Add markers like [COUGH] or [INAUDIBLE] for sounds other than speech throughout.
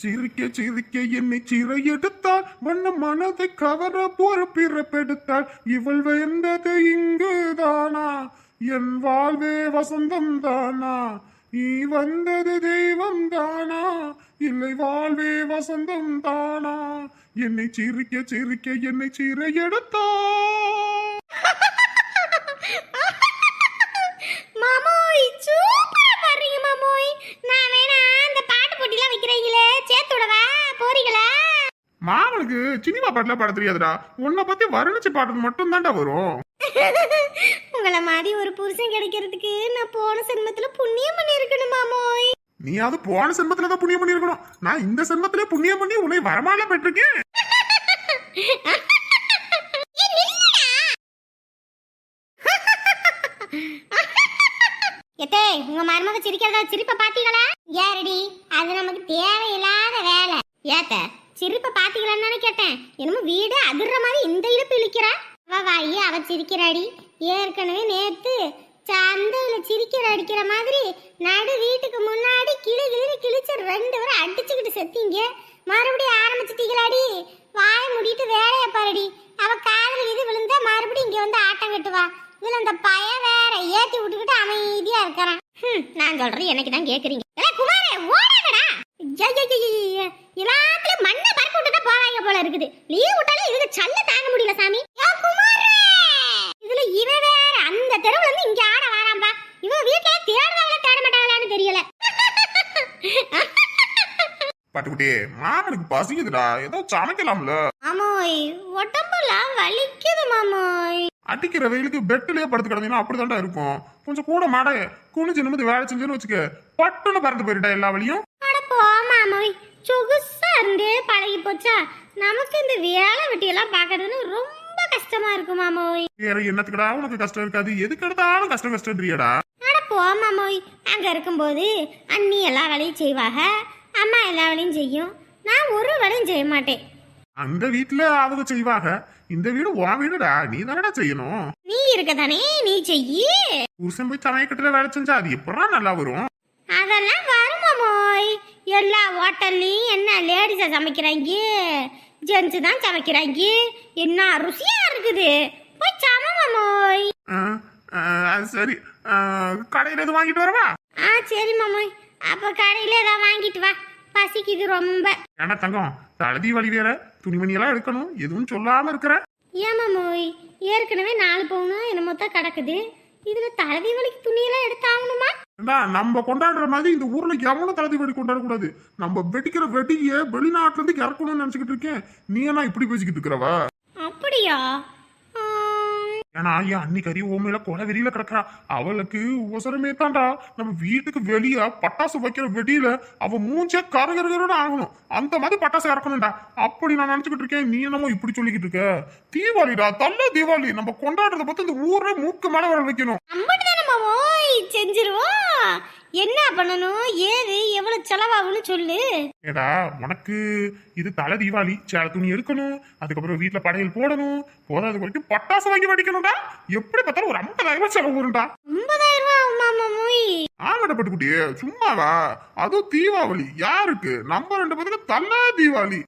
சிரிக்க சிரிக்க என்னை சிறை எடுத்தாள் வண்ண மனதை கவர போற பிறப்பெடுத்தாள். இவள் வந்தது இங்குதானா? என் வாழ்வே வசந்தம் தானா? நீ வந்தது தெய்வம் தானா? இல்லை வாழ்வே வசந்தம் தானா? என்னை சிரிக்க சிரிக்க என்னை சிறை எடுத்தாள் மாமோய் சூப்பரா பாடுறீங்க மாமோய். நான் வேணா அந்த பாட்டு போட்டிலாம் வைக்கிறீங்களே போறீங்களா? மாவனுக்கு சினிமா பாட்டுல பாட தெரியாதுடா. உன்னை பத்தி வர்ணிச்சு பாடுறது மட்டும் தான்டா வரும். [LAUGHS] உங்களை மாதிரி ஒரு புருஷன் கிடைக்கிறதுக்கு நான் போன சென்மத்துல புண்ணியம் பண்ணியிருக்கணும் மாமோய் நீயாவது போன சென்மத்துல தான் புண்ணியம் பண்ணிருக்கணும் நான் இந்த சென்மத்திலே புண்ணியம் பண்ணி உன்னை வரமால பெற்றிருக்கேன். [LAUGHS] எத்தே உங்க மருமக சிரிக்கிறதா சிரிப்ப பாத்தீங்களா யாரடி அது நமக்கு தேவையில்லாத வேலை. ஏத்த சிரிப்ப பாத்தீங்களான்னு கேட்டேன். என்னமோ வீடு அதிர்ற மாதிரி இந்த இழுப்பு இழுக்கிறா. அவ வாயி அவ சிரிக்கிறாடி. ஏற்கனவே நேத்து சந்தையில சிரிக்கிற அடிக்கிற மாதிரி நடு வீட்டுக்கு முன்னாடி கிளி கிளி கிழிச்சு ரெண்டு பேரும் அடிச்சுக்கிட்டு செத்தீங்க. மறுபடியும் ஆரம்பிச்சிட்டீங்களாடி. வாய முடிட்டு வேலைய பாருடி. அவ காதல் இது விழுந்தா மறுபடியும் இங்க வந்து ஆட்டம் கட்டுவா. இதுல அந்த பய வேற ஏத்தி விட்டுக்கிட்டு அமைதியா இருக்கிறான் ஹம், நான் சொல்றது எனக்கு தான் கேக்குறீங்க. எல்லாத்துலயும் மண்ணை பறக்க விட்டுட்டு போவாங்க போல இருக்குது. லீவ் விட்டாலே இதுக்கு சல்ல தாங்க முடியல சாமி. இதுல இவ வேற. அந்த தெருவுல இருந்து இங்க ஆட வராம்பா. இவ வீட்ல தேடுவாங்களா தேட மாட்டாங்களான்னு தெரியல. பட்டுக்குட்டி மாமனுக்கு பசிக்குதுடா. ஏதோ சமைக்கலாம்ல. மாமோய் உடம்பெல்லாம் வலிக்குது மாமோய். அடிக்கிற வெயிலுக்கு பெட்டிலேயே படுத்து கிடந்தீங்கன்னா அப்படிதான்டா இருக்கும். கொஞ்சம் கூட மாட குனிஞ்சு நிமிந்து வேலை செஞ்சுன்னு வச்சுக்க பட்டுன்னு பறந்து போயிட்டா எல்லா வழியும். அட போ மாமோய் சொகுசா இருந்தே பழகி போச்சா? நமக்கு இந்த வேலை வெட்டியெல்லாம் பார்க்கறதுன்னு ரொம்ப கஷ்டமா இருக்கு மாமோய் வேற என்னத்துக்குடா உனக்கு கஷ்டம் இருக்காது? எதுக்கு எடுத்தாலும் கஷ்டம் கஷ்டம்ன்றியடா. அட போ மாமோய் அங்க இருக்கும்போது அண்ணி எல்லா வேலையும் செய்வாங்க அம்மா எல்லா வேலையும் செய்யும். நான் ஒரு வேலையும் செய்ய மாட்டேன். அந்த வீட்டுல அவங்க செய்வாங்க இந்த வீடு உன் வீடுடா. நீ தானடா செய்யணும். நீ இருக்க தானே நீ செய்யி. புருஷன் போய் சமயக்கட்டுல வேலை செஞ்சா அது எப்படா நல்லா வரும்? அதெல்லாம் வரும் மாமோய் எல்லா ஹோட்டல்லையும் என்ன லேடிஸை சமைக்கிறாங்க ஜென்ஸ் தான் சமைக்கிறாங்க என்ன ருசியா இருக்குது? போய் சம மாமோய் ஆ, ஆ, அது சரி கடையில எதுவும் வாங்கிட்டு வரவா? ஆ சரி மாமோய். அப்ப கடையில ஏதாவது வாங்கிட்டு வா. பசிக்குது ரொம்ப. ஏன்னா தங்கம் தழுதி வழி வேற. துணிமணி எல்லாம் எடுக்கணும். எதுவும் சொல்லாம இருக்கிற. ஏன் மாமோய் ஏற்கனவே நாலு பவுனும் என்னமோ தான் கிடக்குது. இதுல தலதி வலிக்கு துணியெல்லாம் எடுத்தாகணுமா? ஏண்டா, நம்ம கொண்டாடுற மாதிரி இந்த ஊர்ல எவனும் தழுதி வெடி கொண்டாடக்கூடாது? நம்ம வெடிக்கிற வெடியை வெளிநாட்டுல இருந்து இறக்கணும்னு நினைச்சுக்கிட்டு இருக்கேன். நீ என்ன இப்படி பேசிக்கிட்டு இருக்கிறவா? அப்படியா? ஏன்னா என் அன்னிக்கறி ஓமையில கொலை வெறியில கிடக்குறா. அவளுக்கு உசரமே தான்டா. நம்ம வீட்டுக்கு வெளிய பட்டாசு வைக்கிற வெடியில அவ மூஞ்ச கரகரகரோட ஆகணும். அந்த மாதிரி பட்டாசு இறக்கணும்டா. அப்படி நான் நினைச்சுக்கிட்டு இருக்கேன். நீ என்னமோ இப்படி சொல்லிக்கிட்டு இருக்க. தீபாவளிடா தள்ள தீபாவளி. நம்ம கொண்டாடுறத பத்தி இந்த ஊரே மூக்கு மேல வர வைக்கணும். செஞ்சிருவோம் என்ன பண்ணணும்? ஏது? எவ்வளவு செலவாகும்னு சொல்லு. ஏடா உனக்கு இது தலை தீபாவளி சேல துணி எடுக்கணும் அதுக்கப்புறம் வீட்டுல படையல் போடணும் போதாது வரைக்கும் பட்டாசு வாங்கி வெடிக்கணும்டா. எப்படி பார்த்தாலும் ஒரு ஐம்பதாயிரம் ரூபாய் செலவு வரும்டா. ஒன்பதாயிரம் ரூபா ஆகுமா மாமோய் ஆமாடா பட்டுக்குட்டியே சும்மாவா? அதுவும் தீபாவளி. யாருக்கு? நம்ம ரெண்டு பேருக்கு தள்ள தீபாவளி.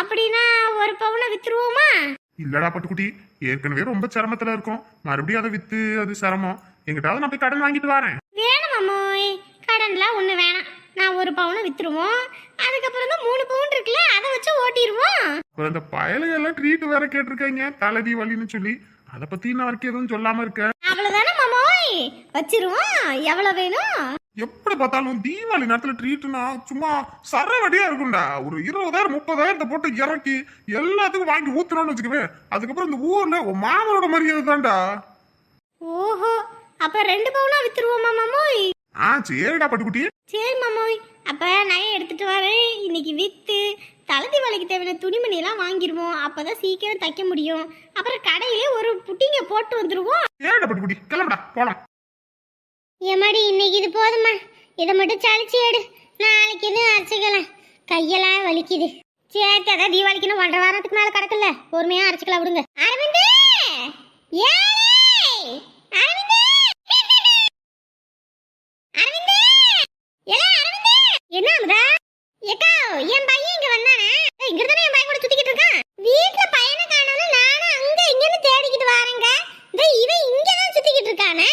அப்படின்னா ஒரு பவுனை வித்துருவோமா? இல்லடா பட்டுக்குட்டி ஏற்கனவே ரொம்ப சிரமத்துல இருக்கும். மறுபடியும் அதை வித்து அது சிரமம். எங்கிட்டாவது நான் போய் கடன் வாங்கிட்டு வரேன். வேணும் மாமோய். கடன்லாம் ஒண்ணு வேணாம். நான் ஒரு பவுனை வித்துருவோம். அதுக்கப்புறம் தான் மூணு பவுன் இருக்குல்ல அதை வச்சு ஓட்டிடுவோம். அப்புறம் இந்த பயலுக எல்லாம் ட்ரீட் வேற கேட்டிருக்காங்க தலை தீபாவளின்னு சொல்லி. அதை பத்தி நான் வரைக்கும் எதுவும் சொல்லாம இருக்க? அவ்வளவுதானே மாமோய். வச்சிருவோம். எவ்வளவு வேணும்? எப்படி பார்த்தாலும் தீபாவளி நேரத்துல ட்ரீட்னா சும்மா சரவடியா இருக்கும்டா. ஒரு இருபதாயிரம் முப்பதாயிரத்தை போட்டு இறக்கி எல்லாத்துக்கும் வாங்கி ஊத்துறோம்னு வச்சுக்கவே அதுக்கப்புறம் இந்த ஊர்ல மாமனோட மரியாதை தான்டா ஓஹோ. அப்ப ரெண்டு பவுனா வித்துருவோமா மாமோய்? ஆ சரிடா பட்டுக்குட்டி. சரி மாமோய். அப்ப நகை எடுத்துட்டு வரேன் இன்னைக்கு வித்து தலதி வலைக்கு தேவையான துணிமணி எல்லாம் வாங்கிடுவோம் அப்பதான் சீக்கிரம் தைக்க முடியும். அப்புறம் கடையிலே ஒரு புட்டிங்க போட்டு வந்துருவோம். சரிடா பட்டுக்குட்டி. கிளம்புடா போலாம். ஏமாடி இன்னைக்கு இது போதுமா இதை மட்டும் சளிச்சு எடு. நாளைக்கு இது அரைச்சிக்கலாம் கையெல்லாம் வலிக்குது. சரி அதான் தீபாவளிக்கு ஒன்றரை வாரத்துக்கு மேல கிடக்குல்ல. பொறுமையா அரைச்சிக்கலாம் விடுங்க. அரவிந்து! ஏய்! அரவிந்து! என்ன அமுதா? ஏக்கா என் பையன் இங்க வந்தானே. இங்க இருந்தானே என் பையன் கூட சுத்திக்கிட்டு இருக்கான்? வீட்ல பையனை காணோம்னு நானும் அங்க இங்கன்னு தேடிக்கிட்டு வாரேங்க. இவன் இங்க தான் சுத்திக்கிட்டு இருக்கானே?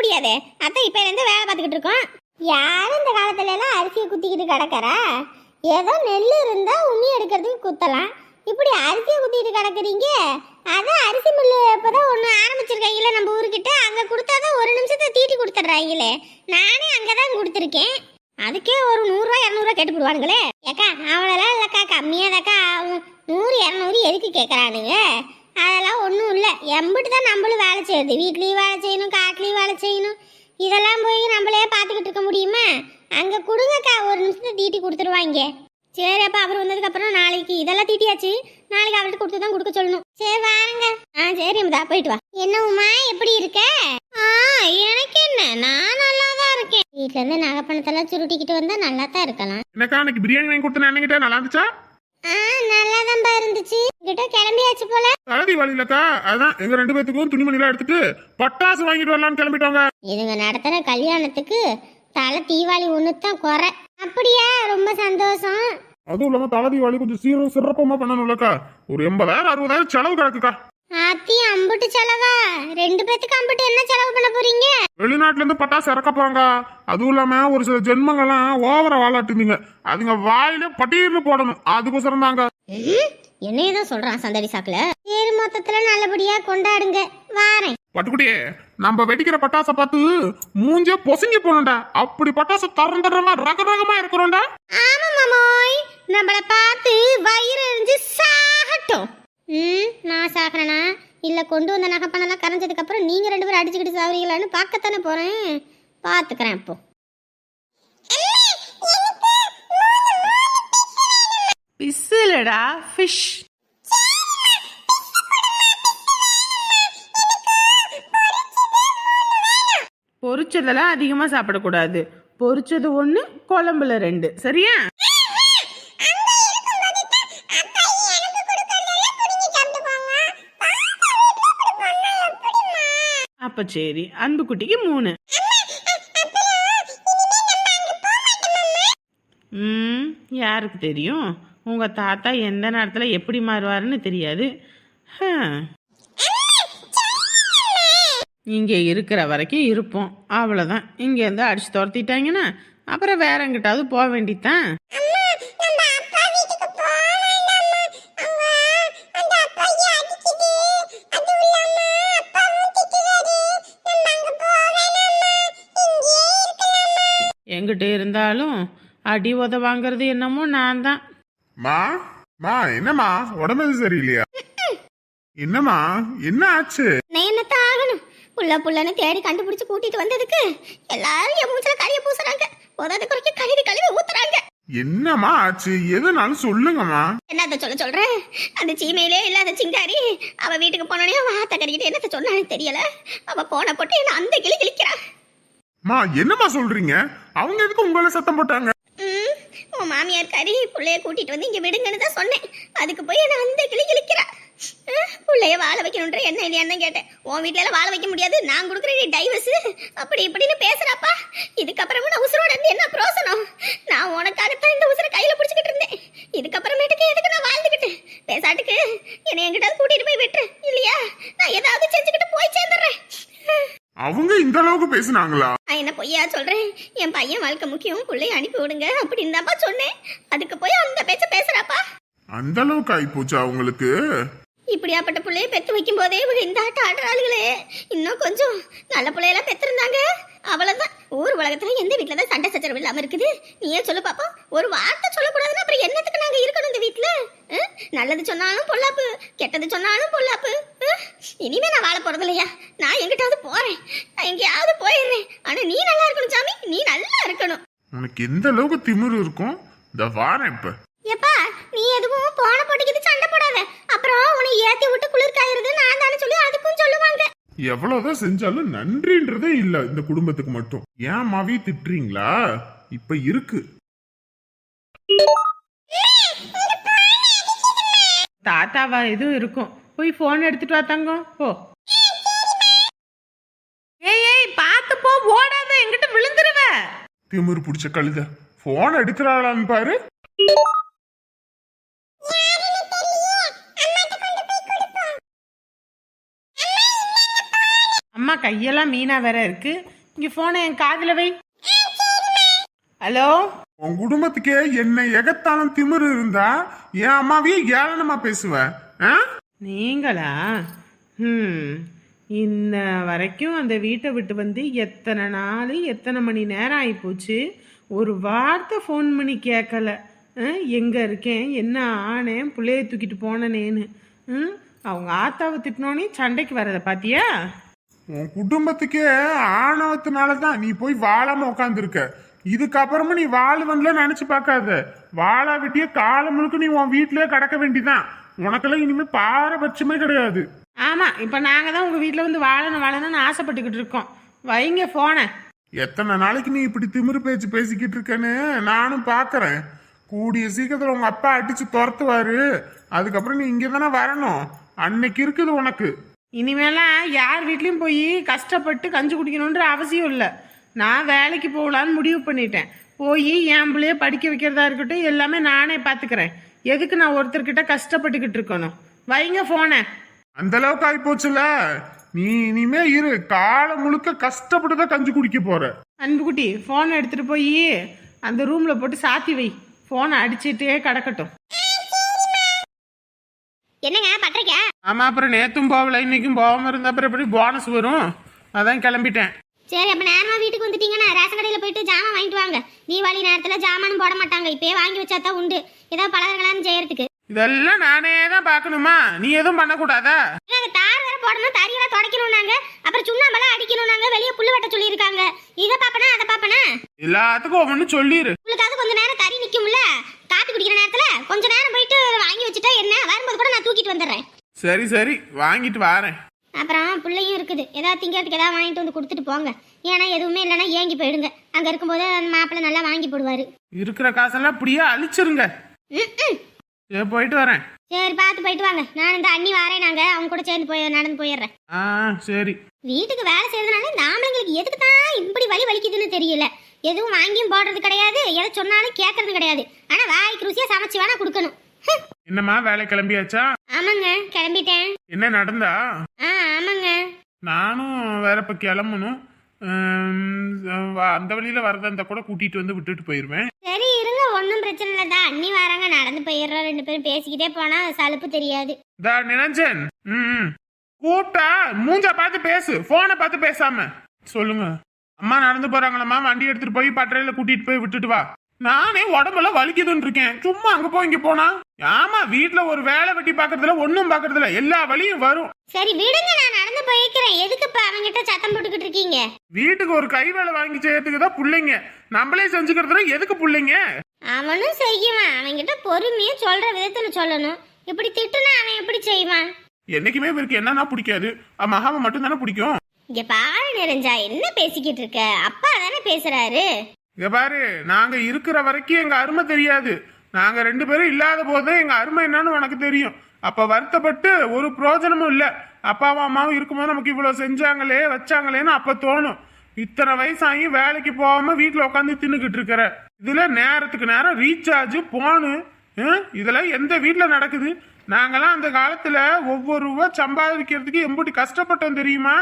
முடியாது? அத்தை இப்ப இருந்து வேலை பார்த்துக்கிட்டு இருக்கோம். யாரும் இந்த காலத்துல எல்லாம் அரிசியை குத்திக்கிட்டு கிடக்கறா? ஏதோ நெல் இருந்தா உண்ணி எடுக்கிறதுக்கு குத்தலாம். இப்படி அரிசியை குத்திட்டு கிடக்குறீங்க. அதான் அரிசி மில்லு இப்பதான் ஒன்று ஆரம்பிச்சிருக்காங்கல்ல நம்ம ஊருக்கிட்ட அங்கே கொடுத்தாதான் ஒரு நிமிஷத்தை தீட்டி கொடுத்துட்றாங்களே. நானே அங்கே தான் கொடுத்துருக்கேன். அதுக்கே ஒரு நூறுரூவா இரநூறுவா கேட்டு போடுவானுங்களே. ஏக்கா அவ்வளோலாம் இல்லைக்கா கம்மியாக தாக்கா நூறு இரநூறு எதுக்கு கேட்குறானுங்க அதெல்லாம் ஒன்றும் இல்லை. எம்பிட்டு தான் நம்மளும் வேலை செய்யுது வீட்லேயும் வேலை செய்யணும் காட்டுலேயும் வேலை செய்யணும். இதெல்லாம் போய் நம்மளே பார்த்துக்கிட்டு இருக்க முடியுமா? அங்கே கொடுங்கக்கா ஒரு நிமிஷத்தை தீட்டி கொடுத்துருவாங்க. சரி அப்போ அவர் வந்ததுக்கப்புறம் நாளைக்கு இதெல்லாம் தீட்டியாச்சு. நாளைக்கு அவர்கிட்ட கொடுத்து தான் கொடுக்க சொல்லணும். சரி வாங்க ஆ சரி அமுதா போயிட்டு வா. என்ன உமா எப்படி இருக்க? ஆ எனக்கு என்ன? நான் நல்லா தான் இருக்கேன். வீட்ல இருந்து நாகப்பணத்தெல்லாம் சுருட்டிக்கிட்டு வந்தா நல்லா தான் இருக்கலாம். எனக்கு அன்னைக்கு பிரியாணி வாங்கி கொடுத்தேன் என்னங்கிட்ட நல்லா இருந்துச்சா ஆ நல்லா தான் இருந்துச்சு. கிட்ட கிளம்பியாச்சு போல. தலை வழியிலக்கா? அதான் எங்க ரெண்டு பேத்துக்கும் துணிமணிலாம் எடுத்துட்டு பட்டாசு வாங்கிட்டு வரலாம்னு கிளம்பிட்டோங்க. இதுங்க நடத்துற கல்யாணத்துக்கு தலை தீபாவளி ஒன்று தான் குறை. அப்படியா? ரொம்ப சந்தோஷம். அதுவும் இல்லாம தலை தீபாவளி கொஞ்சம் சீரம் சிறப்பமா பண்ணணும்லக்கா. ஒரு எண்பதாயிரம் அறுபதாயிரம் செலவு கிடக்குக்கா. ஆத்தி அம்புட்டு செலவா? ரெண்டு பேத்துக்கு அம்புட்டு என்ன செலவு பண்ண போறீங்க? வெளிநாட்டுல இருந்து பட்டாசு இறக்க போறாங்க. அதுவும் இல்லாம ஒரு சில ஜென்மங்கள்லாம் ஓவரா வாழாட்டுதுங்க அதுங்க வாயில பட்டீர்னு போடணும். அதுக்கோசரம் தாங்க. என்னைய தான் சொல்றான் சந்தடி சாக்குல? சரி மொத்தத்துல நல்லபடியா கொண்டாடுங்க. வாரேன். பட்டுக்குட்டியே நம்ம வெடிக்கிற பட்டாசை பார்த்து மூஞ்சே பொசுங்கி போகணும்டா. அப்படி பட்டாசு தரம் தரமா ரக ரகமா இருக்கிறோம்டா. ஆமா மாமோய். நம்மள பார்த்து வயிறு எரிஞ்சு சாகட்டும். ம் நான் சாகிறேனா? இல்லை கொண்டு வந்த நகைப்பணம்லாம் கரைஞ்சதுக்கு கரைஞ்சதுக்கப்புறம் நீங்கள் ரெண்டு பேரும் அடிச்சுக்கிட்டு சாவறீங்களான்னு பார்க்கத்தானே போகிறேன் பார்த்துக்கிறேன் அப்போ பிசுலடா ஃபிஷ் பொரிச்சதெல்லாம் அதிகமாக சாப்பிடக்கூடாது. பொரிச்சது ஒன்று குழம்புல ரெண்டு. சரியா? அப்ப சரி அன்புக்குட்டிக்கு மூணு. ம் யாருக்கு தெரியும்? உங்க தாத்தா எந்த நேரத்தில் எப்படி மாறுவாருன்னு தெரியாது. இங்கே இருக்கிற வரைக்கும் இருப்போம். அவ்வளோதான் இங்கேருந்து அடிச்சு துரத்திட்டாங்கன்னா அப்புறம் வேற எங்கிட்டாவது போக வேண்டியதான் எங்கிட்ட இருந்தாலும் அடி உத வாங்குறது என்னமோ நான் தான். மா மா என்னம்மா? உடம்பு சரியில்லையா? என்னம்மா என்ன ஆச்சு? நான் என்னத்தான் ஆகணும்? புள்ள புள்ளன்னு தேடி கண்டுபிடிச்சு கூட்டிட்டு வந்ததுக்கு எல்லாரும் என் மூச்சில கறிய பூசுறாங்க. போதாத குறைக்க கழுவி கழுவி ஊத்துறாங்க. என்னம்மா ஆச்சு? எதுனாலும் சொல்லுங்கம்மா. என்னத்த சொல்ல சொல்றேன் அந்த சீமையிலே இல்லாத சிங்காரி அவ வீட்டுக்கு போனோடனே வாத்த கறிக்கிட்டு என்னத்த சொன்னான்னு தெரியல. அவ போன போட்டு என்ன அந்த கிளி கிளிக்கிறா. மா என்னம்மா சொல்றீங்க? அவங்க எதுக்கு உங்களை சத்தம் போட்டாங்க? உன் மாமியார் கறி புள்ளைய கூட்டிட்டு வந்து இங்க விடுங்கன்னு தான் சொன்னேன். அதுக்கு போய் என்ன அந்த கிளி கிளிக்கிறா புள்ளைய வாழ வைக்கணுன்ற என்ன இல்லையான்னு தான் கேட்டேன். உன் வீட்ல எல்லாம் வாழ வைக்க முடியாது. நான் கொடுக்குற டைவர்ஸ் அப்படி இப்படின்னு பேசுறாப்பா. இதுக்கப்புறமா நான் உசுரோட இருந்து என்ன பிரோசனம்? நான் உனக்காகத்தான் இந்த உசுரை கையில பிடிச்சிக்கிட்டு இருந்தேன். இதுக்கப்புறமேட்டுக்கு எதுக்கு நான் வாழ்ந்துக்கிட்டு பேசாட்டுக்கு என்னை எங்கிட்ட கூட்டிட்டு போய் விட்டுரு இல்லையா? நான் ஏதாவது செஞ்சுக்கிட்டு போய் சேர்ந்துடுறேன். அவங்க இந்த அளவுக்கு பேசுனாங்களா? நான் என்ன பொய்யா சொல்றேன்? என் பையன் வாழ்க்கை முக்கியம். பிள்ளைய அனுப்பி விடுங்க. அப்படின்னு தான்ப்பா சொன்னேன். அதுக்கு போய் அந்த பேச்சை பேசுகிறாப்பா அந்த அளவுக்கு ஆயிப்போச்சா அவங்களுக்கு இப்படியாப்பட்ட பிள்ளைய பெற்று வைக்கும் போதே இவங்க இந்த ஆட்டம் ஆடுறாளுகளே. இன்னும் கொஞ்சம் நல்ல பிள்ளையெல்லாம் பெத்திருந்தாங்க. அவ்வளவுதான். ஊர் உலகத்துல எந்த வீட்டுல தான் சண்டை சச்சரவு இல்லாம இருக்குது? நீயே சொல்லு பாப்பா. ஒரு வார்த்தை சொல்லக்கூடாதுன்னா அப்புறம் என்னத்துக்கு நாங்க இருக்கணும் இந்த வீட்டுல? நல்லது சொன்னாலும் பொல்லாப்பு கெட்டது சொன்னாலும் பொல்லாப்பு. இனிமே நான் வாழ போறது இல்லையா? நான் எங்கிட்டாவது போறேன். நான் எங்கேயாவது போயிடுறேன். ஆனா நீ நல்லா இருக்கணும் சாமி. நீ நல்லா இருக்கணும். உனக்கு எந்த அளவுக்கு திமிரு இருக்கும்? இந்த வாரம் இப்ப. எப்பா நீ எதுவும் போன போட்டுக்கிட்டு சண்டை போடாத. அப்புறம் உன்னை ஏத்தி விட்டு குளிர் காயிருது நான் தானே சொல்லி அதுக்கும் சொல்லுவாங்க. எவ்வளவுதான் செஞ்சாலும் நன்றின்றதே இல்ல இந்த குடும்பத்துக்கு மட்டும். ஏன் மாவி திட்டுறீங்களா? இப்ப இருக்கு. தாத்தாவா எதுவும் இருக்கும். போய் ஃபோன் எடுத்துட்டு வா தங்கம். போ. ஏய் ஏய் பார்த்து போ ஓடாத எங்கிட்ட விழுந்துருவ. திமிரு பிடிச்ச கழுத. போன் எடுக்கிறாளான்னு பாரு. அம்மா கையெல்லாம் மீனா வேற இருக்கு. இங்க போனை என் காதுல வை. ஹலோ உன் குடும்பத்துக்கே என்ன எகத்தாலும் திமிரு இருந்தா என் அம்மாவையே ஏளனமா பேசுவ. ஆ? நீங்களா? ம் இன்ன வரைக்கும் அந்த வீட்டை விட்டு வந்து எத்தனை நாள் எத்தனை மணி நேரம் ஆகிப்போச்சு ஒரு வார்த்தை ஃபோன் பண்ணி கேட்கல எங்கே இருக்கேன்? என்ன ஆனேன்? பிள்ளைய தூக்கிட்டு போனனேன்னு. ம்? அவங்க ஆத்தாவை திட்டினோன்னே சண்டைக்கு வரதை பாத்தியா? உன் குடும்பத்துக்கே ஆணவத்தினால தான் நீ போய் வாழாம உட்காந்துருக்க இதுக்கப்புறமா நீ வாழுவன்ல நினைச்சு பார்க்காத. வாழா விட்டிய காலம் முழுக்க நீ உன் வீட்லயே கடக்க வேண்டிதான். உனக்கெல்லாம் இனிமே பாரபட்சமே கிடையாது. ஆமாம் இப்போ நாங்கள் தான் உங்கள் வீட்டில் வந்து வாழணும் வாழணும்னு ஆசைப்பட்டுக்கிட்டு இருக்கோம். வைங்க ஃபோனை எத்தனை நாளைக்கு நீ இப்படி திமிரு பேச்சு பேசிக்கிட்டு இருக்கேன்னு நானும் பார்க்கறேன் கூடிய சீக்கிரத்துல உங்க அப்பா அடிச்சு துரத்துவாரு. அதுக்கப்புறம் நீ இங்க தானே வரணும். அன்னைக்கு இருக்குது உனக்கு. இனிமேலாம் யார் வீட்லேயும் போய் கஷ்டப்பட்டு கஞ்சி குடிக்கணுன்ற அவசியம் இல்லை. நான் வேலைக்கு போகலான்னு முடிவு பண்ணிட்டேன். போய் என் பிள்ளைய படிக்க வைக்கிறதா இருக்கட்டும் எல்லாமே நானே பார்த்துக்கிறேன் எதுக்கு நான் ஒருத்தர்கிட்ட கஷ்டப்பட்டுக்கிட்டு இருக்கணும்? வைங்க ஃபோனை அந்த அளவுக்கு ஆகி போச்சுல நீ இனிமே இரு. காலம் முழுக்க கஷ்டப்பட்டு தான் கஞ்சி குடிக்க போற. அன்புக்குட்டி ஃபோனை எடுத்துகிட்டு போய் அந்த ரூமில் போட்டு சாத்தி வை. ஃபோனை அடிச்சிட்டே கிடக்கட்டும். என்னங்க பட்டிருக்க ஆமாம் அப்புறம் நேற்றும் போகல இன்னைக்கும் போகாமல் இருந்தால் அப்புறம் எப்படி போனஸ் வரும்? அதான் கிளம்பிட்டேன். சரி அப்ப நேரமா வீட்டுக்கு வந்துட்டீங்கன்னா ரேஷன் கடையில போயிட்டு ஜாமான் வாங்கிட்டு வாங்க. தீபாவளி நேரத்துல ஜாமானும் போட மாட்டாங்க. இப்பயே வாங்கி வச்சா தான் உண்டு. ஏதாவது பலகாரங்களாம் செய்யறதுக்கு. இதெல்லாம் நானே தான் பார்க்கணுமா? நீ எதுவும் பண்ணக்கூடாதா? நாங்க தார் வேற போடணும். தறியெல்லாம் துடைக்கணும் நாங்க. அப்புறம் சுண்ணாம்பெல்லாம் அடிக்கணும் நாங்க. வெளியே புல்லு வெட்ட சொல்லியிருக்காங்க. இதை பாப்பனா அதை பாப்பனா? எல்லாத்துக்கும் ஒவ்வொன்று சொல்லிடு உங்களுக்காவது கொஞ்ச நேரம் தறி நிக்கும்ல? காப்பி குடிக்கிற நேரத்துல கொஞ்ச நேரம் போயிட்டு வாங்கி வச்சுட்டா என்ன? வரும்போது கூட நான் தூக்கிட்டு வந்துடுறேன். சரி சரி. வாங்கிட்டு வாரேன். அப்புறம் பிள்ளையும் இருக்குது. ஏதாவது திங்கிறதுக்கு ஏதாவது வாங்கிட்டு வந்து கொடுத்துட்டு போங்க. ஏன்னா எதுவுமே இல்லைன்னா ஏங்கி போயிடுங்க. அங்க இருக்கும்போது அந்த மாப்பிள்ளை நல்லா வாங்கி போடுவாரு. இருக்கிற காசெல்லாம் அப்படியே அழிச்சிருங்க. போயிட்டு வரேன். சரி பார்த்து போயிட்டு வாங்க. நான் இந்த அண்ணி வாரேன் நாங்க. அவங்க கூட சேர்ந்து போய் நடந்து போயிடுறேன். ஆ சரி. வீட்டுக்கு வேலை செய்யறதுனால இந்த ஆம்பளைங்களுக்கு எதுக்கு தான் இப்படி வலி வலிக்குதுன்னு தெரியல. எதுவும் வாங்கியும் போடுறது கிடையாது. எதை சொன்னாலும் கேட்கறது கிடையாது. ஆனா வாய்க்கு ருசியா சமைச்சு வேணா கொடுக்கணும். என்னம்மா வேலை கிளம்பியாச்சா? ஆமாங்க கிளம்பிட்டேன். என்ன நடந்தா? ஆ ஆமாங்க. நானும் வேற இப்போ கிளம்பணும். உம், வ- அந்த வழியில வரதா இருந்தா கூட கூட்டிட்டு வந்து விட்டுட்டு போயிருவேன். சரி இருங்க. ஒன்றும் பிரச்சனை இல்லை. தான் அண்ணி வராங்க. நடந்து போயிடுறோம். ரெண்டு பேரும் பேசிக்கிட்டே போனா சலுப்பு தெரியாது. தா நிரஞ்சன். ம் கூப்பிட்டா மூஞ்ச பார்த்து பேசு. போனை பார்த்து பேசாம. சொல்லுங்க. அம்மா நடந்து போறாங்களம்மா வண்டி எடுத்துட்டு போய் பட்டறையில கூட்டிட்டு போய் விட்டுட்டு வா. நானே உடம்பெல்லாம் வலிக்குதுன்னு இருக்கேன். சும்மா அங்க போய் இங்க போனா. ஆமா வீட்ல ஒரு வேலை வெட்டி பாக்குறதுல ஒண்ணும் பாக்குறதுல எல்லா வழியும் வரும். சரி விடுங்க. நான் நடந்து போய்க்கிறேன். எதுக்கு இப்ப அவங்கிட்ட சத்தம் போட்டுக்கிட்டு இருக்கீங்க? வீட்டுக்கு ஒரு கை வேலை வாங்கி செய்யறதுக்கு தான் பிள்ளைங்க. நம்மளே செஞ்சுக்கிறதுல எதுக்கு பிள்ளைங்க? அவனும் செய்வான். அவன்கிட்ட பொறுமையா சொல்ற விதத்துல சொல்லணும். இப்படி திட்டுனா அவன் எப்படி செய்வான்? என்னைக்குமே இவருக்கு என்னன்னா பிடிக்காது. மகாவை மட்டும் தானே பிடிக்கும். இங்க பாரு நிறைஞ்சா என்ன பேசிக்கிட்டு இருக்க? அப்பா தானே பேசுறாரு. இங்க பாரு நாங்க இருக்கிற வரைக்கும் எங்க அருமை தெரியாது. நாங்க ரெண்டு பேரும் இல்லாத போது எங்க அருமை என்னன்னு உனக்கு தெரியும். அப்ப வருத்தப்பட்டு ஒரு பிரயோஜனமும் இல்ல. அப்பாவும் அம்மாவும் இருக்கும்போது நமக்கு இவ்வளவு செஞ்சாங்களே வச்சாங்களேன்னு அப்ப தோணும். இத்தனை வயசாகி வேலைக்கு போகாம வீட்டுல உட்காந்து தின்னுக்கிட்டு இருக்கிற. இதுல நேரத்துக்கு நேரம் ரீசார்ஜ் போனு இதெல்லாம் எந்த வீட்டுல நடக்குது? நாங்கெல்லாம் அந்த காலத்துல ஒவ்வொரு ரூபா சம்பாதிக்கிறதுக்கு எம்புட்டி கஷ்டப்பட்டோம் தெரியுமா?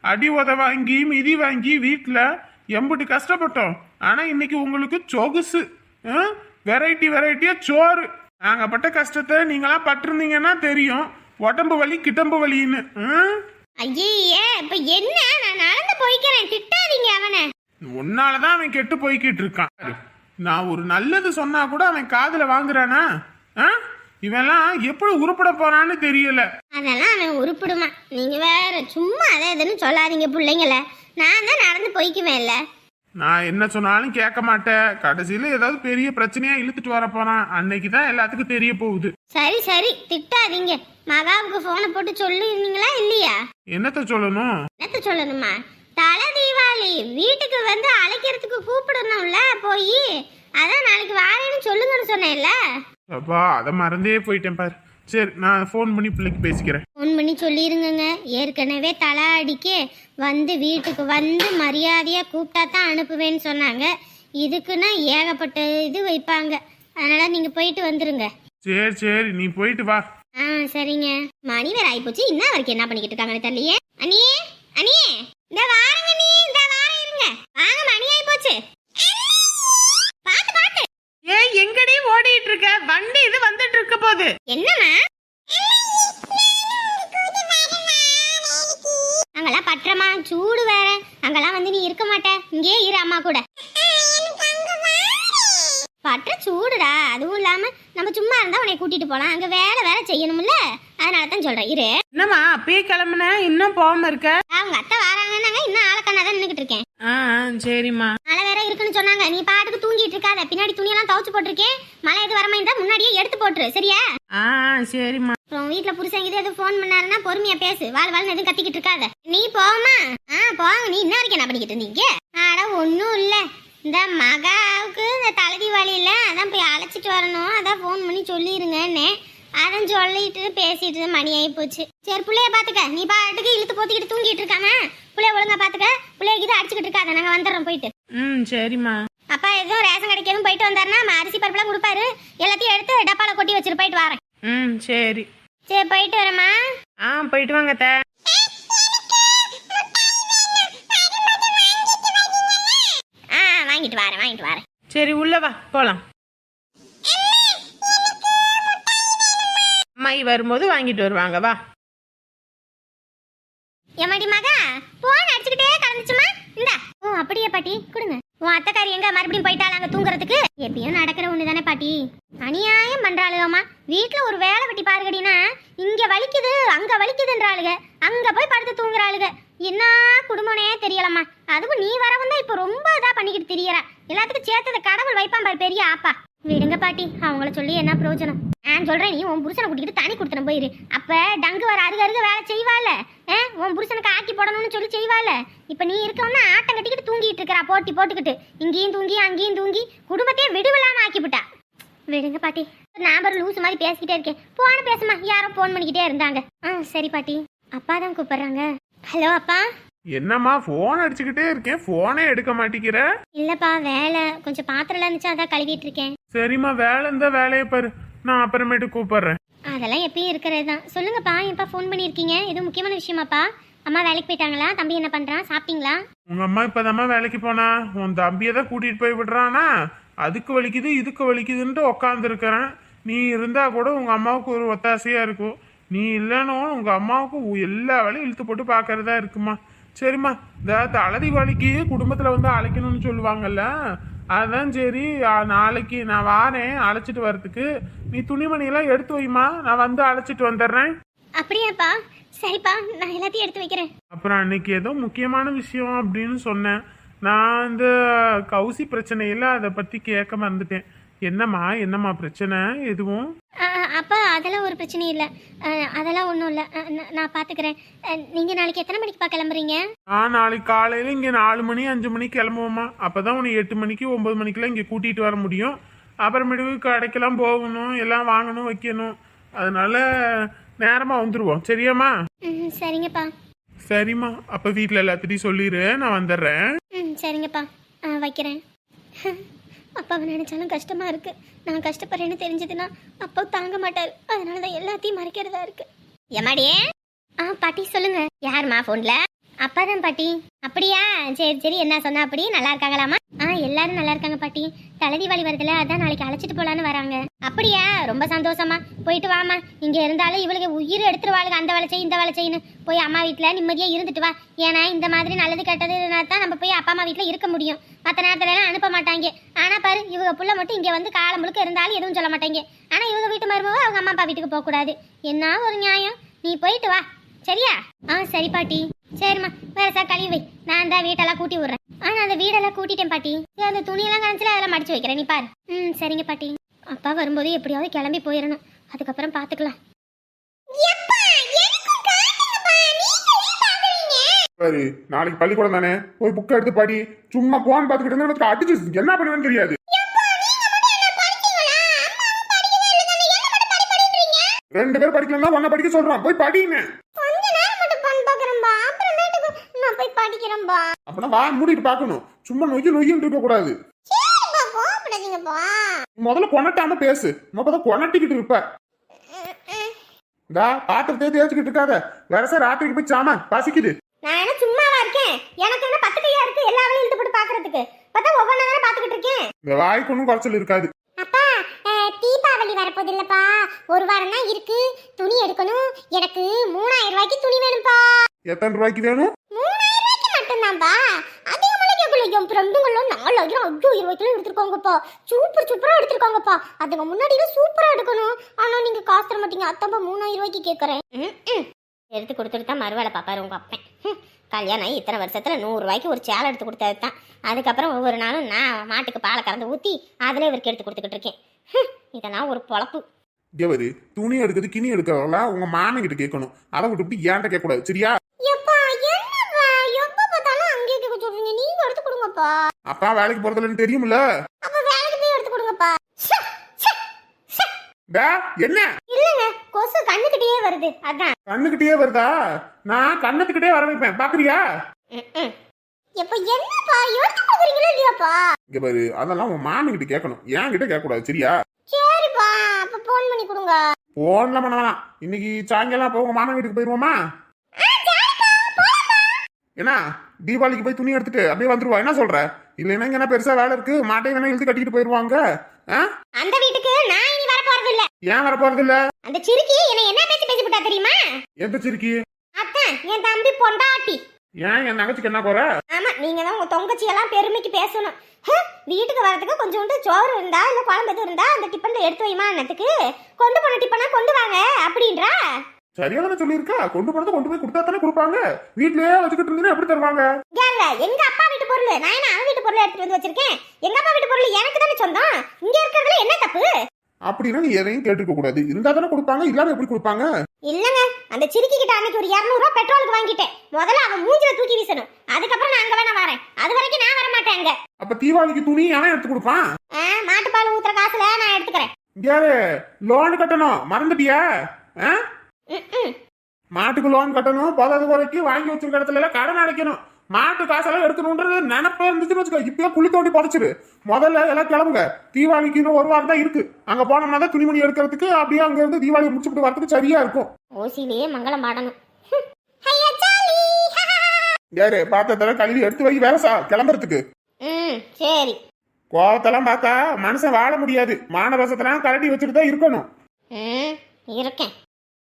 அடி உத வாங்கி மிதி வாங்கி வீட்டுல எம்புட்டி கஷ்டப்பட்டோம். ஆனா இன்னைக்கு உங்களுக்கு சொகுசு. வெரைட்டி வெரைட்டியா சோறு. நாங்க பட்ட கஷ்டத்தை நீங்களாம் பட்டிருந்தீங்கன்னா தெரியும். உடம்பு வலி கிட்டம்பு வலின்னு? ஐயே இப்ப என்ன? நான் நடந்து போய்க்கிறேன். திட்டாதீங்க அவனை. உன்னாலதான் அவன் கெட்டு போய்கிட்டு இருக்கான். நான் ஒரு நல்லது சொன்னா கூட அவன் காதுல வாங்குறானா? ஆ? இவன்லாம் எப்படி உருப்பட போறான்னு தெரியல. அதெல்லாம் அவன் உருப்பிடுமா. நீங்க வேற சும்மா அதை இதுன்னு சொல்லாதீங்க பிள்ளைங்கள. நான் தான் நடந்து போய்க்குவேன்ல. நான் என்ன சொன்னாலும் கேட்க மாட்டேன். கடைசியில ஏதாவது பெரிய பிரச்சனையா இழுத்துட்டு வர போறான். அன்னைக்கு தான் எல்லாத்துக்கும் தெரிய போகுது. சரி சரி திட்டாதீங்க. மகாவுக்கு போனை போட்டு சொல்லிருந்தீங்களா இல்லையா? என்னத்த சொல்லணும்? என்னத்த சொல்லணுமா? தலை தீபாவளி வீட்டுக்கு வந்து அழைக்கிறதுக்கு கூப்பிடணும்ல போய். அதான் நாளைக்கு வாரேன்னு சொல்லுங்கன்னு சொன்னேன்ல. அப்பா அதை மறந்தே போயிட்டேன் பாரு. சரி நான் ஃபோன் பண்ணி பிள்ளைக்கு பேசிக்கிறேன். ஃபோன் பண்ணி சொல்லிருங்கங்க. ஏற்கனவே தலை அடிக்க வந்து வீட்டுக்கு வந்து மரியாதையாக கூப்பிட்டா தான் அனுப்புவேன்னு சொன்னாங்க. இதுக்குன்னா ஏகப்பட்ட இது வைப்பாங்க. அதனால நீங்கள் போயிட்டு வந்துருங்க. சரி சரி நீ போயிட்டு வா. ஆ சரிங்க. மணி வேற ஆயிப்போச்சு இன்ன வரைக்கும் என்ன பண்ணிக்கிட்டு இருக்காங்கன்னு தெரியலையே. அண்ணியே அண்ணியே இந்த வாரங்க நீ இந்த வாரம் இருங்க. வாங்க மணி ஆயிப்போச்சு பாத்து பாத்து. ஏன் எங்கடி ஓடிட்டு இருக்க வண்டி இது வந்துட்டு இருக்க போகுது என்னம்மா? அங்கெல்லாம் பற்றமா சூடு வேற. அங்கெல்லாம் வந்து நீ இருக்க மாட்ட. இங்கே இரு அம்மா கூட. பற்ற சூடுடா. அதுவும் இல்லாம நம்ம சும்மா இருந்தா உன்னை கூட்டிட்டு போலாம். அங்க வேலை வேலை செய்யணும்ல. அதனால தான் சொல்றேன். இரு. என்னம்மா அப்பயே கிளம்புன? இன்னும் போகாம இருக்க? அவங்க அத்தை வராங்கன்னாங்க. இன்னும் ஆளக்கண்ணா தான் நின்னுகிட்டு இருக்கேன். ஆ சரிம்மா. மழை வேற இருக்குன்னு சொன்னாங்க. நீ பாட்டுக்கு தூங்கிட்டு இருக்காத. பின்னாடி துணியெல்லாம் துவைச்சு போட்டிருக்கேன் மழை எது வரமா இருந்தா முன்னாடியே எடுத்து போட்டுரு. சரியா? ஆ சரிம்மா. அப்புறம் வீட்ல புருஷன் இது எதுவும் ஃபோன் பண்ணாருன்னா பொறுமையா பேசு. வாழ் வாழ்னு எதுவும் கத்திக்கிட்டு இருக்காத. நீ போமா ஆ போங்க நீ இன்ன வரைக்கும் என்ன பண்ணிக்கிட்டு இருந்தீங்க? ஆட ஒன்றும் இல்ல. இந்த மகாவுக்கு இந்த தலைவி வழியில அதான் போய் அழைச்சிட்டு வரணும். அதான் ஃபோன் பண்ணி சொல்லிருங்கன்னு அதான் சொல்லிட்டு பேசிட்டு மணி ஆகி போச்சு. சரி புள்ளைய பாத்துக்க. நீ பாட்டுக்கு இழுத்து போத்திக்கிட்டு தூங்கிட்டு இருக்காம? புள்ளைய ஒழுங்கா பாத்துக்க. புள்ளைய இது அடிச்சுக்கிட்டு இருக்காத. நாங்க வந்துடுறோம் போயிட்டு. ம் சரிம்மா. அப்பா எதுவும் ரேஷன் கடைக்கு எதுவும் போயிட்டு வந்தாருன்னா அரிசி பருப்புலாம் கொடுப்பாரு. எல்லாத்தையும் எடுத்து டப்பால கொட்டி வச்சுட்டு போயிட்டு வரேன். ம் சரி. சரி போயிட்டு வரேம்மா. ஆ போயிட்டு வாங்க. ஆ வாங்கிட்டு வரேன் வாங்கிட்டு வரேன். சரி உள்ள வா. போலாம். அம்மாயி வரும்போது வாங்கிட்டு வருவாங்க வா. எம்மாடி மகா போன் அடிச்சுக்கிட்டே கலந்துச்சுமா இந்த. ஓ அப்படியே பாட்டி. கொடுங்க. உன் அத்தைக்காரி எங்க மறுபடியும் போயிட்டாள் அங்க தூங்குறதுக்கு? எப்பயும் நடக்கிற ஒண்ணு தானே பாட்டி. அநியாயம் பண்றாளுகம்மா. வீட்டுல ஒரு வேலை வெட்டி பாருகடினா இங்க வலிக்குது அங்க வலிக்குதுன்றாளுக. அங்க போய் படுத்து தூங்குறாளுக. என்ன குடும்பனே தெரியலம்மா. அதுவும் நீ வரவும் தான் இப்ப ரொம்ப இதா பண்ணிக்கிட்டு தெரியற. எல்லாத்துக்கும் சேர்த்தத கடவுள் வைப்பான் பாரு பெரிய ஆப்பா. விடுங்க பாட்டி. அவங்கள சொல்லி என்ன பிரயோஜனம்? நான் சொல்றேன் நீ உன் புருஷனை கூட்டிக்கிட்டு தனி கொடுத்துன போயிரு. அப்ப டங்கு வர அருக அருக வேலை செய்வாள்? உன் புருஷனுக்கு ஆக்கி போடணும்னு சொல்லி செய்வாள்? இப்ப நீ இருக்கவனா ஆட்டம் கட்டிக்கிட்டு தூங்கிட்டு இருக்கிறா போட்டி போட்டுக்கிட்டு. இங்கேயும் தூங்கி அங்கேயும் தூங்கி குடும்பத்தையே விடுவில்லாம ஆக்கிவிட்டா. விடுங்க பாட்டி. நான் லூசு மாதிரி பேசிக்கிட்டே இருக்கேன். போன பேசுமா யாரோ ஃபோன் பண்ணிக்கிட்டே இருந்தாங்க. ஆ சரி பாட்டி. அப்பா தான் கூப்பிடுறாங்க. ஹலோ அப்பா. என்னம்மா ஃபோன் அடிச்சுக்கிட்டே இருக்கேன். ஃபோனே எடுக்க மாட்டேங்கிற? இல்லப்பா வேலை. கொஞ்சம் பாத்திரம் இருந்துச்சு அதான் கழுவிட்டு இருக்கேன். சரிம்மா வேலை இருந்தா வேலையை பாரு. நான் அப்புறமேட்டு கூப்பிடுறேன். அதெல்லாம் எப்பயும் இருக்கிறது தான் சொல்லுங்கப்பா எப்பா ஃபோன் பண்ணியிருக்கீங்க? எதுவும் முக்கியமான விஷயமாப்பா? அம்மா வேலைக்கு போயிட்டாங்களா? தம்பி என்ன பண்றான் சாப்பிட்டீங்களா? உங்க அம்மா இப்பதாம்மா வேலைக்கு போனா. உன் தம்பியை தான் கூட்டிட்டு போய் விடுறானா? அதுக்கு வலிக்குது இதுக்கு வலிக்குதுன்ட்டு உக்காந்துருக்கிறேன். நீ இருந்தா கூட உங்க அம்மாவுக்கு ஒரு ஒத்தாசையா இருக்கும். நீ இல்லைன்னு உங்க அம்மாவுக்கு எல்லா வேலையும் இழுத்து போட்டு பார்க்கறதா இருக்குமா? சரிம்மா இந்த தலதி வலிக்கு குடும்பத்துல வந்து அழைக்கணும்னு சொல்லுவாங்கல்ல? அதான் சரி நாளைக்கு நான் வாரேன் அழைச்சிட்டு வர்றதுக்கு. நீ துணிமணியெல்லாம் எடுத்து வைமா நான் வந்து அழைச்சிட்டு வந்துடுறேன். அப்படியாப்பா. சரிப்பா நான் எல்லாத்தையும் எடுத்து வைக்கிறேன். அப்புறம் அன்னைக்கு ஏதோ முக்கியமான விஷயம் அப்படின்னு சொன்னேன். நான் இந்த கௌசி பிரச்சனையில் அதை பற்றி கேட்க மறந்துட்டேன். என்னம்மா என்னம்மா பிரச்சனை? எதுவும்? அப்பா அதெல்லாம் ஒரு பிரச்சனையும் இல்லை. அதெல்லாம் ஒன்றும் இல்லை. நான் பார்த்துக்கிறேன் நீங்கள் நாளைக்கு எத்தனை மணிக்குப்பா கிளம்புறீங்க? நான் நாளைக்கு காலையில் இங்கே நாலு மணி அஞ்சு மணிக்கு கிளம்புவோம்மா. அப்போ தான் உன்னை எட்டு மணிக்கு ஒம்பது மணிக்கெல்லாம் இங்கே கூட்டிகிட்டு வர முடியும். அப்புறமேட்டு கடைக்கெல்லாம் போகணும் எல்லாம் வாங்கணும் வைக்கணும். அதனால நேரமாக வந்துடுவோம் சரியாம்மா? ம் சரிங்கப்பா. சரிம்மா. அப்போ வீட்டில் எல்லாத்திட்டையும் சொல்லிடு நான் வந்துடுறேன் ம் சரிங்கப்பா. வைக்கிறேன். அப்பாவை நினைச்சாலும் கஷ்டமா இருக்கு. நான் கஷ்டப்படுறேன்னு தெரிஞ்சதுன்னா அப்பா தாங்க மாட்டார். அதனால தான் எல்லாத்தையும் மறைக்கிறதா இருக்கு. எம்மாடியே ஆ பாட்டி சொல்லுங்க. யாரும்மா ஃபோனில் அப்பா தான் பாட்டி. அப்படியா? சரி சரி என்ன சொன்னா அப்படி? நல்லா இருக்காங்களாமா ஆ எல்லாரும் நல்லா இருக்காங்க பாட்டி. தலை தீபாவளி வருதுல அதான் நாளைக்கு அழைச்சிட்டு போலான்னு வராங்க. அப்படியா? ரொம்ப சந்தோஷமா போயிட்டு வாமா இங்க இருந்தாலும் இவளுக்கு உயிர் எடுத்துருவாளுங்க அந்த வேலை செய் இந்த வேலை செய்யணும் போய் அம்மா வீட்டுல நிம்மதியா இருந்துட்டு வா. ஏன்னா இந்த மாதிரி நல்லது கெட்டதுனா தான் நம்ம போய் அப்பா அம்மா வீட்டுல இருக்க முடியும். மற்ற நேரத்துல எல்லாம் அனுப்ப மாட்டாங்க. ஆனா பாரு இவங்க புள்ள மட்டும் இங்க வந்து காலம் முழுக்க இருந்தாலும் எதுவும் சொல்ல மாட்டாங்க. ஆனா இவங்க வீட்டு மருமக அவங்க அம்மா அப்பா வீட்டுக்கு போக கூடாது என்ன ஒரு நியாயம்? நீ போயிட்டு வா. சரியா? ஆ சரி பாட்டி. சரிம்மா வேற சார் கழுவி வை. நான் தான் வீட்டெல்லாம் கூட்டி விடுறேன். ஆ நான் அந்த வீடெல்லாம் கூட்டிட்டேன் பாட்டி. அந்த துணியெல்லாம் கணச்சில் அதெல்லாம் மடிச்சு வைக்கிறேன். நீ பாரு. ம் சரிங்க பாட்டி. அப்பா வரும்போது எப்படியாவது கிளம்பி போயிடணும். அதுக்கப்புறம் பார்த்துக்கலாம் சரி நாளைக்கு பள்ளிக்கூடம் தானே? போய் புக்கை எடுத்து படி. சும்மா போன் பார்த்துக்கிட்டு இருந்தா அடிச்சு என்ன பண்ணுவேன்னு தெரியாது. ரெண்டு பேர் படிக்கலன்னா ஒன்ன படிக்க சொல்றான். போய் படிங்க கொஞ்ச நேரம் மட்டும் பண்ண பார்க்குறேன்பா அப்புறமேட்டுக்கு நான் போய் அப்பனா வா மூடிட்டு பார்க்கணும். சும்மா நொய்யு நொய்யும் இருக்க கூடாது. முதல்ல கொனட்டாம பேசு. மொத்தம் கொனட்டிக்கிட்டு இருப்ப. இந்தா பாத்திரத்தையே தேய்ச்சிக்கிட்டு இருக்காத. வரச ராத்திரிக்கு போய் சாமா பசிக்குது. நான் என்ன சும்மாவா இருக்கேன்? எனக்கு என்ன பத்து கையா இருக்கு? எல்லா வேலையும் இழுத்து போட்டு பாக்குறதுக்கு. பார்த்தா ஒவ்வொன்றா தானே பாத்துக்கிட்டு இருக்கேன். இந்த வாய்க்கு ஒன்றும் குறைச்சல் இருக்காது. அப்பா தீபாவளி வரப்போகுது இல்லப்பா. ஒரு வாரம் தான் இருக்கு. துணி எடுக்கணும். எனக்கு மூணாயிரம் ரூபாய்க்கு துணி வேணும்ப்பா. எத்தனை ரூபாய்க்கு வேணும்? மூணாயிரம் ரூபாய்க்கு மட்டும்தான்ப்பா அதிகமாக கேட்கல என் ஃப்ரெண்டுங்களும் நாலாயிரம் அஞ்சு ரூபாய்க்குலாம் எடுத்துருக்கோங்கப்பா. சூப்பர் சூப்பராக எடுத்துருக்காங்கப்பா. அதுங்க முன்னாடி சூப்பராக எடுக்கணும். ஆனால் நீங்கள் காசு தர மாட்டீங்க. அத்தப்பா மூணாயிரம் ரூபாய்க்கு கேட்குறேன் எடுத்து கொடுத்துட்டு தான் மறுவேலை பார்ப்பாரு உங்கள் அப்பன். ஹம், கல்யாணம் ஆகி இத்தனை வருஷத்தில் நூறுரூவாய்க்கு ஒரு சேலை எடுத்து கொடுத்தது தான். அதுக்கப்புறம் ஒவ்வொரு நாளும் நான் மாட்டுக்கு பாலை கறந்து ஊற்றி அதில் இவருக்கு எடுத்து கொடுத்துக்கிட்டு இருக்கேன். இதெல்லாம் ஒரு பொழப்பு. இவரு துணி எடுக்கிறது கிணி எடுக்கிறதெல்லாம் உங்க மாமன் கிட்ட கேட்கணும். அதை விட்டுவிட்டு ஏன்ட்ட கேட்க கூடாது சரியா எப்பா என்னப்பா எப்போ பார்த்தாலும் அங்கேயே கேட்க சொல்றீங்க நீங்க எடுத்து கொடுங்கப்பா. அப்பா வேலைக்கு போறதுலன்னு தெரியுமில்ல அப்ப வேலைக்கு போய் எடுத்து கொடுங்கப்பா. டா என்ன? இல்லங்க கொசு கண்ணுக்கிட்டே வருது. அதான். கண்ணுக்கிட்டே வருதா? நான் கண்ணத்துக்கிட்டே வர வைப்பேன். பாக்குறியா? எப்ப என்னப்பா? எடுத்து கொடுக்குறீங்களா இல்லையாப்பா? இங்க பாரு அதெல்லாம் உன் மாமன் கிட்ட கேட்கணும். என் கிட்ட கேட்க கூடாது சரியா? சரிப்பா அப்ப போன் பண்ணி கொடுங்க. போன்ல பண்ண வேணாம். இன்னைக்கு சாயங்காலம் அப்போ உங்க மாமன் வீட்டுக்கு போயிருவோமா? என்ன தீபாவளிக்கு போய் துணி எடுத்துட்டு அப்படியே வந்துருவா. என்ன சொல்ற? இல்லைன்னா இங்க என்ன பெருசா வேலை இருக்கு? மாட்டை வேணா இழுத்து கட்டிட்டு போயிருவாங்க? அந்த வீட்டுக்கு நான் இனி வர போறது இல்ல ஏன் வர போறது இல்ல அந்த சிறுக்கி என்னை என்ன பேசி பேசி விட்டா தெரியுமா? எந்த சிரிக்கி அத்தான் என் தம்பி பொண்டாட்டி. ஏன் என் தங்கச்சிக்கு என்ன குறை? ஆமா நீங்க தான் உங்க தொங்கச்சி எல்லாம் பெருமைக்கு பேசணும். வீட்டுக்கு வரதுக்கு கொஞ்சோண்டு சோறு இருந்தா இல்ல குழம்பு எதுவும் இருந்தா அந்த டிப்பன்ல எடுத்து வைமா அன்னத்துக்கு கொண்டு போன டிப்பனா கொண்டு வாங்க அப்படின்றா? சரியா தானே சொல்லியிருக்கா? கொண்டு போனதை கொண்டு போய் கொடுத்தா தானே கொடுப்பாங்க? வீட்லயே வச்சுக்கிட்டு இருந்தீங்கன்னா எப்படி தருவாங்க? ஏங்க எங்க அப்பா வீட்டு பொருள். நான் என்ன அவன் வீட்டு பொருள் எடுத்துட்டு வந்து வச்சிருக்கேன்? எங்க அப்பா வீட்டு பொருள் எனக்கு தானே சொந்தம்? இங்க இருக்கிறதுல என்ன தப்பு? அப்படின்னா நீ எதையும் கேட்டுக்க கூடாது. இருந்தா தானே கொடுப்பாங்க இல்லாம எப்படி கொடுப்பாங்க? இல்லங்க. அந்த சிறுக்கி கிட்ட அன்னைக்கு ஒரு இரநூறுவா பெட்ரோலுக்கு வாங்கிட்டேன். முதல்ல அவன் மூஞ்சில தூக்கி வீசணும். அதுக்கப்புறம் நான் அங்க வேணா வரேன். அது வரைக்கும் நான் வர மாட்டேன் அங்க. அப்ப தீபாவளிக்கு துணி அவன் எடுத்து கொடுப்பான்? மாட்டுப்பால் ஊத்துற காசுல நான் எடுத்துக்கிறேன். யாரு? லோன் கட்டணும். மறந்துட்டியா? ஆ? மாட்டுக்கு லோன் கட்டணும் போதாத குறைக்கு வாங்கி வச்சிருக்க இடத்துல எல்லாம் கடன் அடைக்கணும். மாட்டு காசெல்லாம் எடுக்கணுன்றது நினப்பே இருந்துச்சுன்னு வச்சுக்கோ இப்பயே குழி தோண்டி புதைச்சிரு. முதல்ல எல்லாம் கிளம்புங்க. தீபாவளிக்கு இன்னும் ஒரு வாரம் தான் இருக்கு. அங்க போனோம்னா தான் துணிமணி எடுக்கிறதுக்கு அப்படியே அங்க இருந்து தீபாவளி முடிச்சுட்டு வரதுக்கு சரியா இருக்கும். ஓசிலேயே மங்களம் பாடணும். யாரு பாத்திரத்தெல்லாம் கழுவி எடுத்து வை வேலை சா கிளம்புறதுக்கு. ம் சரி. கோவத்தெல்லாம் பார்த்தா மனுஷன் வாழ முடியாது. மானரசத்தெல்லாம் கரட்டி வச்சுட்டு தான் இருக்கணும். ம் இருக்கேன்.